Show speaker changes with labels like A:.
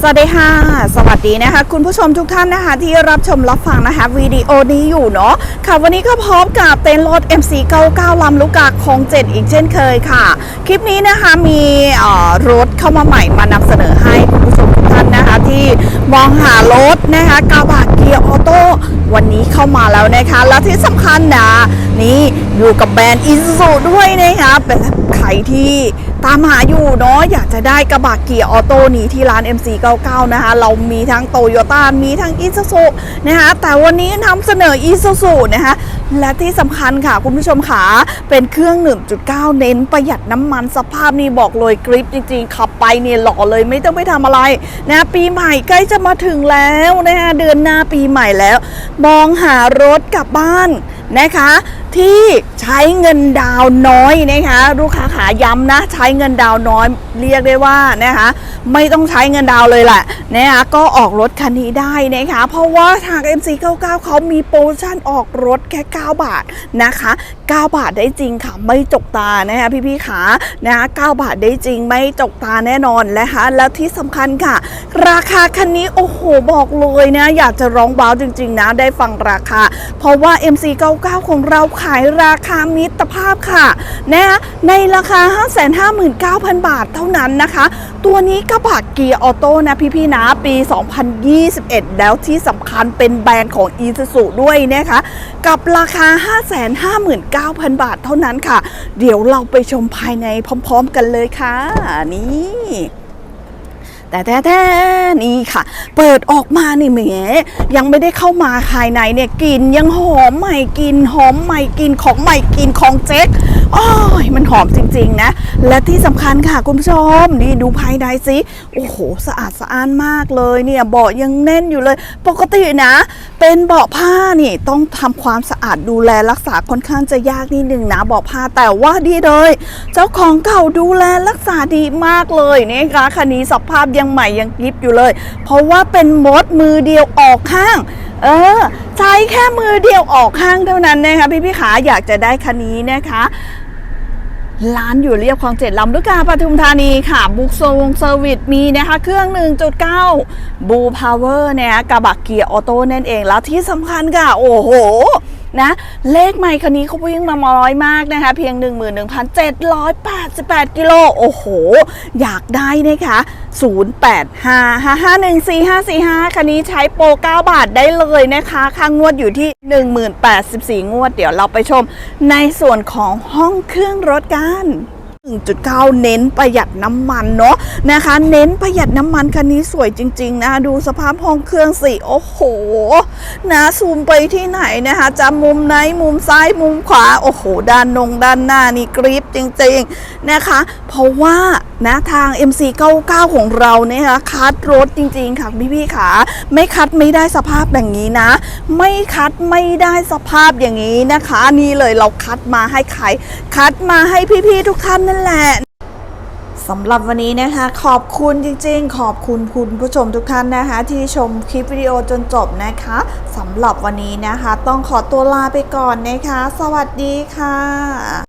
A: สวัสดีค่ะ สวัสดีนะคะ คุณผู้ชมทุกท่านนะคะที่รับชมรับฟังนะคะวิดีโอนี้อยู่เนาะค่ะวันนี้ก็พร้อมกับเต็นท์รถ MC99 ลำลูกกาคลองเจ็ดอีกเช่นเคยค่ะ คลิปนี้นะคะมีเอ่อรถเข้ามาใหม่มานำเสนอให้คุณผู้ชมทุกท่านนะคะที่มองหารถนะคะกระบะเกียร์ออโต้วันนี้เข้ามาแล้วนะคะ และที่สำคัญนะนี่อยู่กับแบรนด์อิซูด้วยนะคะเป็น รที่ตามหาอยู่เนาะอยากจะได้กระบะเกียร์ออโต้นี้ที่ร้าน MC99 นะคะเรามีทั้งโตโยต้ามีทั้งอิซูซุนะคะแต่วันนี้นำเสนออิซูซุนะคะและที่สำคัญค่ะคุณผู้ชมขาเป็นเครื่อง 1.9 เน้นประหยัดน้ำมันสภาพนี่บอกเลยกริปจริงๆ ขับไปเนี่ยหล่อเลยไม่ต้องไปทำอะไรนะปีใหม่ใกล้จะมาถึงแล้วนะคะเดือนหน้าปีใหม่แล้ว มองหารถกลับบ้านนะคะที่ใช้เงินดาวน้อยนะคะลูกค้าขาย้ำนะ ใช้เงินดาวน้อยเรียกได้ว่านะคะไม่ต้องใช้เงินดาวเลยแหละนะคะก็ออกรถคันนี้ได้นะคะเพราะว่าทาง MC99 เขามีโปรโมชั่นออกรถแค่ 9 บาทนะคะ 9 บาทได้จริงค่ะไม่จกตานะคะพี่ๆขานะคะ9บาทได้จริงไม่จกตาแน่นอนนะคะแล้วที่สำคัญค่ะ ราคาคันนี้โอ้โหบอกเลยนะอยากจะร้องว้าวจริง ๆนะได้ฟังราคา เพราะว่า MC99 ของเราขายราคามิตรภาพค่ะนะคะในราคา 559,000 บาทเท่านั้นนะคะ ตัวนี้กระบะเกียร์ออโต้นะพี่ๆนะปี 2021 แล้วที่สำคัญเป็นแบรนด์ของ i s u z u ด้วยนะคะกับราคา 559,000 บาทเท่านั้นค่ะ เดี๋ยวเราไปชมภายในพร้อม ๆ กันเลยค่ะ นี่ แต่แท้ๆนี่ค่ะ เปิดออกมานี่แหมยังไม่ได้เข้ามาภายในเนี่ยกลิ่นยังหอมใหม่กลิ่นหอมใหม่กลิ่นของใหม่กลิ่นของเจ๊กโอ้ยมันหอมจริง ๆ นะ และที่สำคัญค่ะคุณผู้ชม นี่ดูภายในสิโอ้โห สะอาดสะอ้านมากเลยเนี่ยเบาะยังแน่นอยู่เลย ปกตินะ เป็นเบาะผ้านี่ต้องทำความสะอาดดูแลรักษาค่อนข้างจะยากนิดนึงนะเบาะผ้าแต่ว่าดีเลย เจ้าของเก่าดูแลรักษาดีมากเลยนะคะคันนี้สภาพยังใหม่ยังกริบอยู่เลย เพราะว่าเป็นมดมือเดียวออกข้าง เออใช้แค่มือเดียวออกข้างเท่านั้นนะคะพี่พี่ๆขาอยากจะได้คันนี้นะคะ ร้านอยู่เรียบคลองเจ็ดลำลูกกาปทุมธานีค่ะ บุกโซงเซอร์วิสมีนะคะ เครื่อง 1.9บูพาวเวอร์เนี่ยกระบะเกียร์ออโต้นั่นเองแล้วที่สำคัญค่ะ โอ้โห นะ เลขใหม่คันนี้เขาวิ่งมาร้อยมากนะคะ เพียง 11,788 กิโล โอ้โห อยากได้นะคะ 0855514545 คันนี้ใช้โปร 9 บาทได้เลยนะคะ ค่างวดอยู่ที่ 1084 งวด เดี๋ยวเราไปชมในส่วนของห้องเครื่องรถกัน 1.9 เน้นประหยัดน้ำมันเนาะนะคะ เน้นประหยัดน้ำมันคันนี้สวยจริง ๆ นะ ดูสภาพห้องเครื่องสิโอ้โห นะซูมไปที่ไหนนะคะ จะมุมไหนมุมซ้ายมุมขวา โอ้โห ด้านนงด้านหน้านี่กริปจริง ๆ นะคะ เพราะว่า นะทาง MC99 ของเราเนี่ยนะคะคัดรถจริงๆค่ะพี่ๆขาไม่คัดไม่ได้สภาพอย่างนี้นะ ไม่คัดไม่ได้สภาพอย่างนี้นะคะ นี่เลยเราคัดมาให้ใครคัดมาให้พี่ๆทุกท่านนั่นแหละสำหรับวันนี้นะคะขอบคุณจริงๆ ขอบคุณคุณผู้ชมทุกท่านนะคะ ที่ชมคลิปวิดีโอจนจบนะคะสำหรับวันนี้นะคะ ต้องขอตัวลาไปก่อนนะคะ สวัสดีค่ะ